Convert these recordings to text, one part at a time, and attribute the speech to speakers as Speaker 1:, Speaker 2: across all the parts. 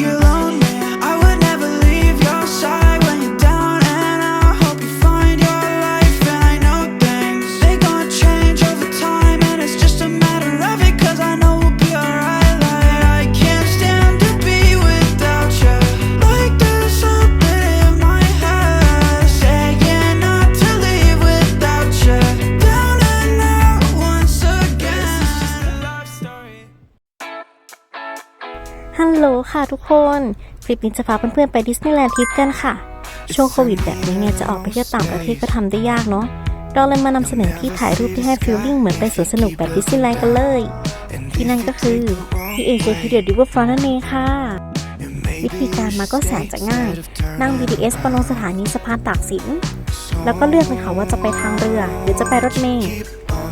Speaker 1: you. ค่ะทุกคน คลิปนี้จะพาเพื่อนๆไปดิสนีย์แลนด์ทริปกันค่ะ ช่วงโควิดแบบนี้เนี่ยจะออกไปเที่ยวต่างประเทศก็ทำได้ยากเนาะ เราเลยมานำเสนอที่ถ่ายรูปที่ให้ฟีลลิ่งเหมือนไปสวนสนุกแบบดิสนีย์แลนด์กันเลย ที่นั่นก็คือที่ AJP The Riverfront นั่นเองค่ะ วิธีการมาก็แสนจะง่าย นั่ง BTS ไปลงสถานีสะพานตากสิน แล้วก็เลือกเลยค่ะว่าจะไปทางเรือหรือจะไปรถเมล์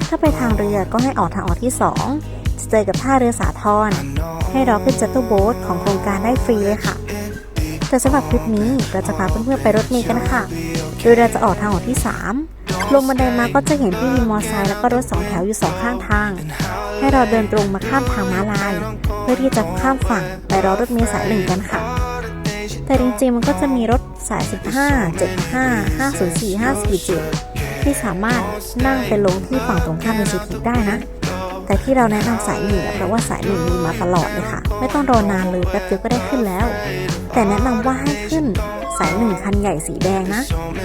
Speaker 1: ถ้าไปทางเรือก็ให้ออกทางออกที่ 2 จะเจอกับท่าเรือสาทรให้เราขึ้นจัตเตอร์โบ๊ทของโครงการได้ฟรีเลยค่ะ แต่สำหรับคลิปนี้เราจะพาเพื่อนๆไปรถเมล์กันค่ะ โดยเราจะออกทางออกที่ 3 ลงบันไดมาก็จะเห็นพี่วินมอเตอร์ไซค์แล้วก็รถสองแถวอยู่สองข้างทาง ให้เราเดินตรงมาข้ามทางม้าลาย เพื่อที่จะข้ามฝั่งไปรอรถเมล์สายหนึ่งกันค่ะแต่จริงๆ มันก็จะมีรถสาย 15 75 504 547 ที่สามารถนั่งไปลงที่ฝั่งตรงข้ามในสิทีได้นะ แต่ที่เราแนะนำสายหนึ่งเพราะว่าสายหนึ่งมีมาตลอดเลยค่ะ ไม่ต้องรอนานเลยแป๊บเดียวก็ได้ขึ้นแล้ว แต่แนะนำว่าให้ขึ้นสายหนึ่งคันใหญ่สีแดงนะ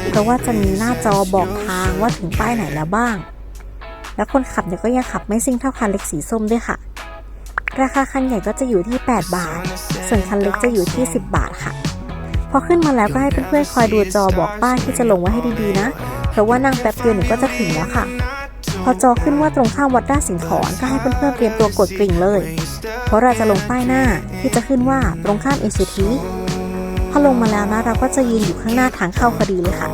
Speaker 1: เพราะว่าจะมีหน้าจอบอกทางว่าถึงป้ายไหนแล้วบ้าง แล้วคนขับเนี่ยก็ยังขับไม่ซิ่งเท่าคันเล็กสีส้มด้วยค่ะ ราคาคันใหญ่ก็จะอยู่ที่ 8 บาท ส่วนคันเล็กจะอยู่ที่ 10 บาทค่ะ พอขึ้นมาแล้วก็ให้เพื่อนๆคอยดูจอบอกป้ายที่จะลงไว้ให้ดีๆนะ เพราะว่านั่งแป๊บเดียวหนูก็จะถึงแล้วค่ะ พอจอขึ้นว่าตรงข้ามวัดด้าสิงห์ขอนก็ให้เพื่อนๆเตรียมตัวกดกริ่งเลย เพราะเราจะลงป้ายหน้าที่จะขึ้นว่าตรงข้ามเอเชียทีพอลงมาแล้วนะเราก็จะยืนอยู่ข้างหน้าทางเข้าพอดีเลยค่ะ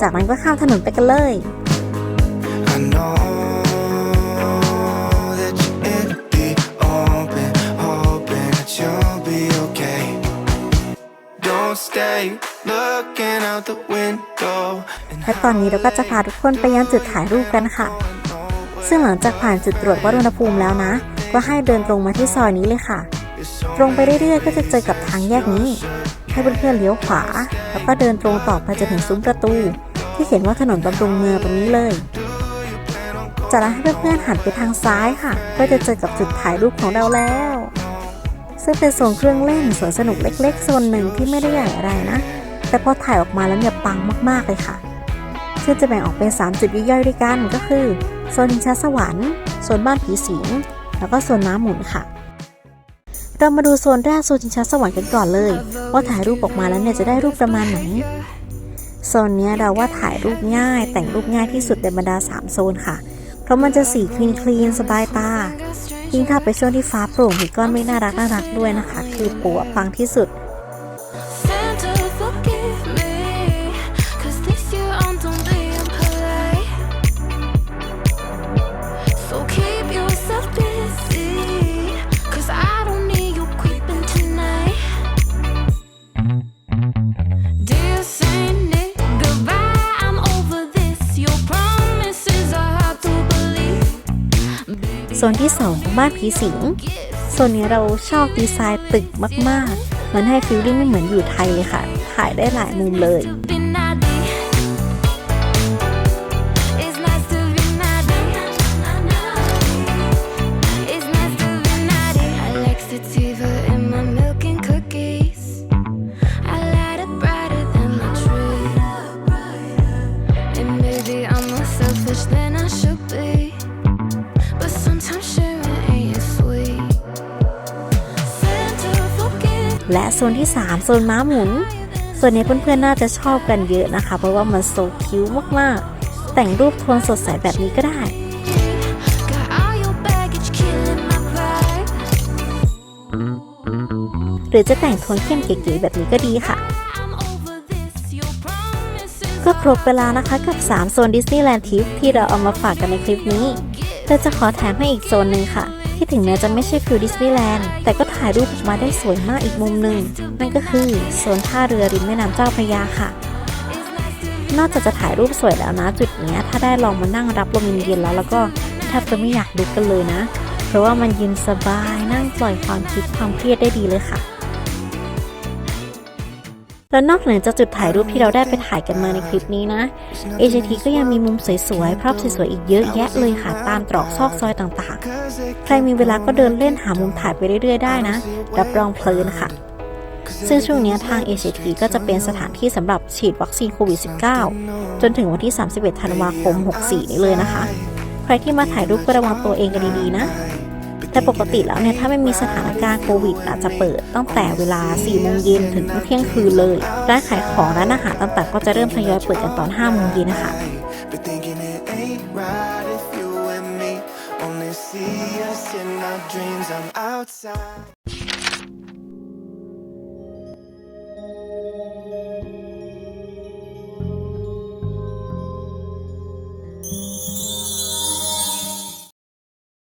Speaker 1: จากนั้นก็ข้ามถนนไปกันเลย
Speaker 2: I know that it'll be open, hoping that you'll be okay. Don't stay looking out the window. And
Speaker 1: และตอนนี้เราก็จะพาทุกคนไปยังจุดถ่ายรูปกันค่ะ ซึ่งหลังจากผ่านจุดตรวจวัดอุณหภูมิแล้วนะ ก็ให้เดินตรงมาที่ซอยนี้เลยค่ะ ตรงไปเรื่อยๆ ก็จะเจอกับทางแยกนี้ ให้เพื่อนๆเลี้ยวขวา แล้วก็เดินตรงต่อไปจนถึงซุ้มประตู ที่เขียนว่าถนนบำรุงเมืองตรงนี้เลยจากนั้นให้เพื่อนๆหันไปทางซ้ายค่ะ ก็จะเจอกับจุดถ่ายรูปของเราแล้ว ซึ่งเป็นโซนเครื่องเล่นสวนสนุกเล็กๆโซนหนึ่งที่ไม่ได้ใหญ่อะไรนะ แต่พอถ่ายออกมาแล้วเนี่ยปังมากๆเลยค่ะ ซึ่งจะแบ่งออกเป็น 3 จุดย่อยๆด้วยกันก็คือโซนชิงช้าสวรรค์โซนบ้านผีสิงแล้วก็โซนม้าหมุนค่ะ เรามาดูโซนแรกโซนชิงช้าสวรรค์กันก่อนเลย ว่าถ่ายรูปออกมาแล้วเนี่ยจะได้รูปประมาณไหนโซนนี้เราว่าถ่ายรูปง่าย แต่งรูปง่ายที่สุดในบรรดา 3 โซนค่ะ เพราะมันจะสีคลีนคลีนสบายตายิ่งถ้าไปช่วงที่ฟ้าโปร่งมีก้อนไม่น่ารักน่ารักด้วยนะคะ คือปัวปังที่สุด โซนที่ 2 บ้านผีสิงโซนนี้เราชอบดีไซน์ตึกมาก ๆ มันให้ฟีลลิ่งไม่เหมือนอยู่ไทยเลยค่ะ ถ่ายได้หลายมุมเลย และโซนที่ 3 โซนม้าหมุนโซนนี้เพื่อนๆน่าจะชอบกันเยอะนะคะ เพราะว่ามันโซคิ้วมากๆ แต่งรูปโทนสดใสแบบนี้ก็ได้หรือจะแต่งโทนเข้มเก๋ๆแบบนี้ก็ดีค่ะ ก็ครบเวลานะคะกับ 3 โซนดิสนีย์แลนด์ทิปที่เราเอามาฝากกันในคลิปนี้แต่จะขอแถมให้อีกโซนหนึ่งค่ะ ที่ถึงแม้จะไม่ใช่ฟิลดิสนีย์แลนด์แต่ก็ถ่ายรูปออกมาได้สวยมากอีกมุมหนึ่ง นั่นก็คือโซนท่าเรือริมแม่น้ำเจ้าพระยาค่ะ นอกจากจะถ่ายรูปสวยแล้วนะ จุดเนี้ยถ้าได้ลองมานั่งรับลมเย็นๆแล้วแล้วก็แทบจะไม่อยากลุกกันเลยนะ เพราะว่ามันเย็นสบายนั่งปล่อยความคิดความเครียดได้ดีเลยค่ะ และนอกเหนือจากจุดถ่ายรูปที่เราได้ไปถ่ายกันมาในคลิปนี้นะ AJT ก็ยังมีมุมสวยๆ ภาพสวยๆ อีกเยอะแยะเลยค่ะ ตามตรอกซอกซอยต่างๆ ใครมีเวลาก็เดินเล่นหามุมถ่ายไปเรื่อยๆ ได้นะ รับรองเพลินค่ะ ซึ่งช่วงนี้ทาง AJT ก็จะเป็นสถานที่สำหรับฉีดวัคซีนโควิด -19 จนถึงวันที่ 31 ธันวาคม 64 นี้เลยนะคะ ใครที่มาถ่ายรูปก็ระวังตัวเองกันดีๆ นะ แต่ปกติแล้วเนี่ยถ้าไม่มีสถานการณ์โควิดอาจจะเปิดตั้งแต่เวลา4โมงเย็นถึงเที่ยงคืนเลยร้านขายของร้านอาหารต่างๆก็จะเริ่มทยอยเปิดกันตอน5โมงเย็นนะคะ